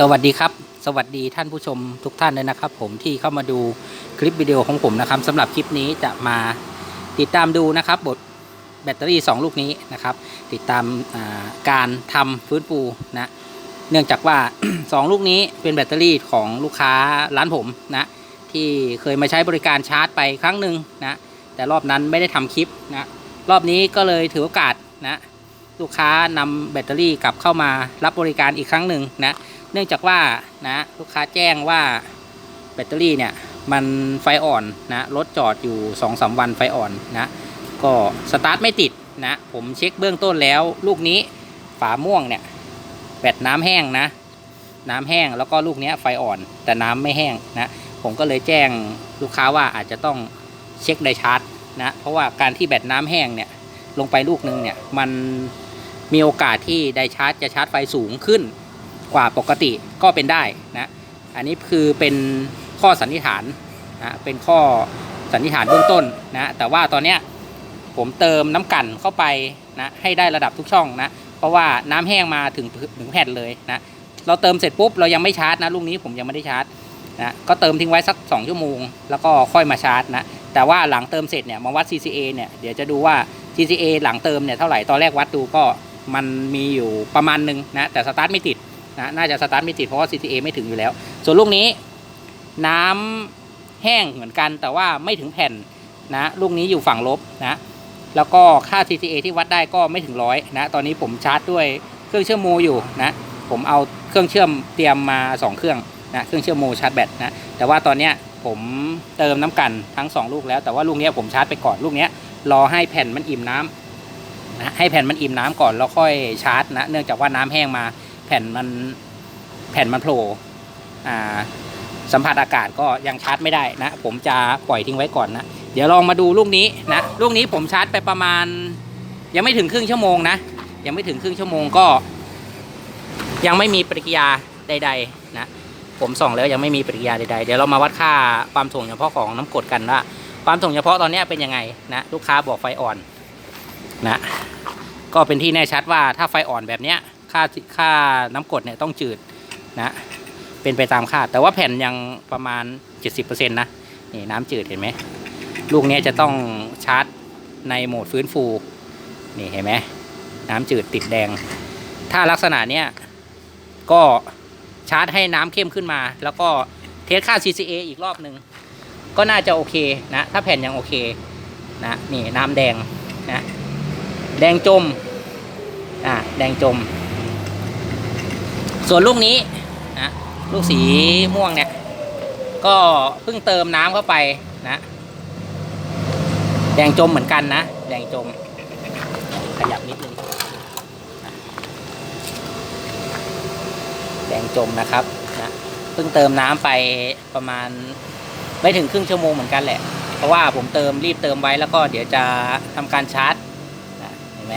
สวัสดีครับ สวัสดีท่านผู้ชมทุกท่านเลยนะครับ ผมที่เข้ามาดูคลิปวิดีโอของผมนะครับสำหรับคลิปนี้จะมาติดตามดูนะครับ บทแบตเตอรี่ 2 ลูกนี้นะครับ ติดตามาการทำฟื้นฟูนะเนื่องจากว่า 2 ลูกนี้เป็นแบตเตอรี่ของลูกค้าร้านผมนะที่เคยมาใช้บริการชาร์จไปครั้งหนึ่งนะแต่รอบนั้นไม่ได้ทำคลิปนะรอบนี้ก็เลยถือโอกาสนะลูกค้านำแบตเตอรี่กลับเข้ามารับบริการอีกครั้งหนึ่งนะ เนื่องจากว่านะลูกค้าแจ้งว่าแบตเตอรี่เนี่ยมันไฟอ่อนนะรถจอดอยู่2อสวันไฟอ่อนนะก็สตาร์ทไม่ติดนะผมเช็คเบื้องต้นแล้ว ลูกนี้ฝาม่วงเนี่ยแบตน้ำแห้งนะ น้ำแห้งแล้วก็ลูกเนี้ยไฟอ่อน แต่น้ำไม่แห้งนะผมก็เลยแจ้งลูกค้าว่าอาจจะต้องเช็คไดชาร์จนะเพราะว่าการที่แบตน้ำแห้งเนี่ยลงไปลูกนึงเนี่ยมันมีโอกาสที่ไดชาร์จจะชาร์จไฟสูงขึ้น กว่าปกติก็เป็นได้นะอันนี้คือเป็นข้อสันนิษฐานนะเป็นข้อสันนิษฐานเบื้องต้นนะแต่ว่าตอนเนี้ยผมเติมน้ำกันเข้าไปนะให้ได้ระดับทุกช่องนะเพราะว่าน้ำแห้งมาถึงถึงแผ่นเลยนะเราเติมเสร็จปุ๊บเรายังไม่ชาร์จนะลูกนี้ผมยังไม่ได้ชาร์จนะก็เติมทิ้งไว้สัก 2 ชั่วโมง แล้วก็ค่อยมาชาร์จนะแต่ว่าหลังเติมเสร็จเนี่ยมาวัด CCA เนี่ยเดี๋ยวจะดูว่า CCA หลังเติมเนี่ยเท่าไหร่ตอนแรกวัดดูก็มันมีอยู่ประมาณหนึงนะแต่สตาร์ทไม่ติด นะน่าจะสตาร์ทไม่ติดเพราะว่า CTA ไม่ถึงอยู่แล้ว ส่วนลูกนี้น้ำแห้งเหมือนกันแต่ว่าไม่ถึงแผ่นนะลูกนี้อยู่ฝั่งลบนะแล้วก็ค่า CTA ที่วัดได้ก็ไม่ถึงร้อยนะตอนนี้ผมชาร์จด้วยเครื่องเชื่อมโมอยู่นะผมเอาเครื่องเชื่อมเตรียมมา 2 เครื่องนะเครื่องเชื่อมโมชาร์จแบตนะแต่ว่าตอนเนี้ยผมเติมน้ำกันทั้ง 2 ลูกแล้วแต่ว่าลูกนี้ผมชาร์จไปก่อนลูกนี้รอให้แผ่นมันอิ่มน้ำนะให้แผ่นมันอิ่มน้ำก่อนแล้วค่อยชาร์จนะเนื่องจากว่าน้ำแห้งมา แผ่นมันแผ่นมันโผล่สัมผัสอากาศก็ยังชาร์จไม่ได้นะ ผมจะปล่อยทิ้งไว้ก่อนนะ เดี๋ยวลองมาดูลูกนี้นะ ลูกนี้ผมชาร์จไปประมาณ ยังไม่ถึงครึ่งชั่วโมงนะ ยังไม่ถึงครึ่งชั่วโมงก็ ยังไม่มีปฏิกิริยาใด ๆ นะ ผมส่องแล้วยังไม่มีปฏิกิริยาใดๆ เดี๋ยวเรามาวัดค่าความถ่วงเฉพาะของน้ำกรดกันว่าความถ่วงเฉพาะตอนนี้เป็นยังไงนะลูกค้าบอกไฟอ่อนนะ ก็เป็นที่แน่ชัดว่าถ้าไฟอ่อนแบบเนี้ย ค่าค่าน้ำกรดเนี่ยต้องจืดนะเป็นไปตามคาดแต่ว่าแผ่นยังประมาณ 70%นะนี่น้ำจืดเห็นไหมลูกนี้จะต้องชาร์จในโหมดฟื้นฟูนี่เห็นไหมน้ำจืดติดแดง ถ้าลักษณะเนี้ยก็ชาร์จให้น้ำเข้มขึ้นมา แล้วก็เทสค่า CCA อีกรอบหนึ่งก็น่าจะโอเคนะถ้าแผ่นยังโอเคนะนี่น้ำแดงนะแดงจมอ่าแดงจม ส่วนลูกนี้นะลูกสีม่วงเนี่ย ก็เพิ่งเติมน้ำเข้าไปนะแดงจมเหมือนกันนะแดงจม ขยับนิดนึงแดงจมนะครับนะเพิ่งเติมน้ำไปประมาณไม่ถึงครึ่งชั่วโมงเหมือนกันแหละ เพราะว่าผมเติมรีบเติมไว้แล้วก็เดี๋ยวจะทำการชาร์จนะเห็นไหม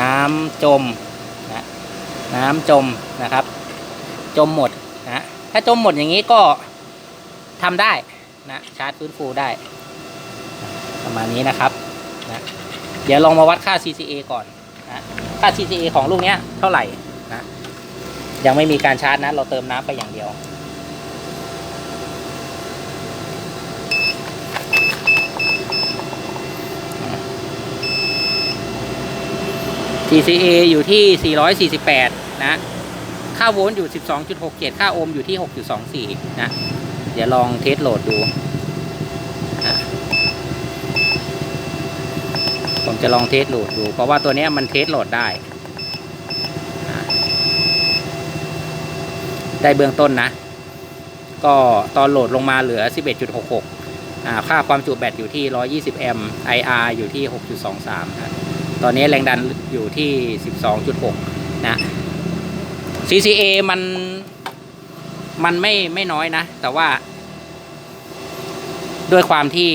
น้ำจม น้ำจมนะครับ จมหมดนะถ้าจมหมดอย่างนี้ก็ทำได้นะชาร์จฟื้นฟูได้ ประมาณนี้นะครับนะเดี๋ยวลองมาวัดค่า CCA ก่อนนะค่า CCA ของลูกเนี้ยเท่าไหร่นะยังไม่มีการชาร์จนะ เราเติมน้ำไปอย่างเดียว TCA อยู่ที่ 448 นะ ค่าโวลต์อยู่ 12.67 ค่าโอห์มอยู่ที่ 6.24 นะ เดี๋ยวลองเทสโหลดดู ผมจะลองเทสโหลดดู เพราะว่าตัวนี้มันเทสโหลดได้ ได้เบื้องต้นนะ ก็ตอนโหลดลงมาเหลือ 11.66 ค่าความจุแบตอยู่ที่ 120 แอมป์ IR อยู่ที่ 6.23นะ ตอนนี้แรงดันอยู่ที่ 12.6 นะ CCA มันมันไม่ไม่น้อยนะ แต่ว่า ด้วยความที่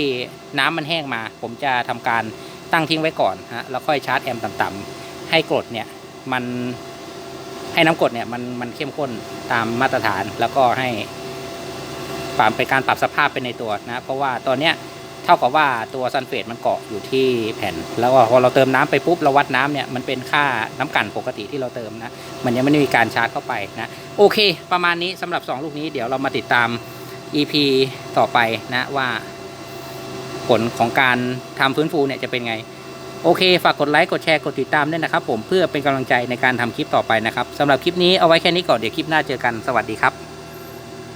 น้ำมันแห้งมา ผมจะทำการตั้งทิ้งไว้ก่อนฮะแล้วค่อยชาร์จแอมป์ต่ำๆให้กรดเนี่ย มันให้น้ำกรดเนี่ยมันมันเข้มข้นตามมาตรฐานแล้วก็ให้ปรับเป็นการปรับสภาพไปในตัวนะ เพราะว่าตอนเนี้ย เท่ากับว่าตัวซัลเฟตมันเกาะอยู่ที่แผ่น แล้วพอเราเติมน้ำไปปุ๊บเราวัดน้ำเนี่ยมันเป็นค่าน้ำกันปกติที่เราเติมนะ มันยังไม่ได้มีการชาร์จเข้าไปนะ โอเค ประมาณนี้สำหรับ 2 ลูกนี้เดี๋ยวเรามาติดตาม EP ต่อไปนะว่า ผลของการทำฟื้นฟูเนี่ยจะเป็นไง โอเค ฝากกดไลค์กดแชร์กดติดตามด้วยนะครับ ผมเพื่อเป็นกำลังใจในการทำคลิปต่อไปนะครับสำหรับคลิปนี้เอาไว้แค่นี้ก่อนเดี๋ยวคลิปหน้าเจอกันสวัสดีครับ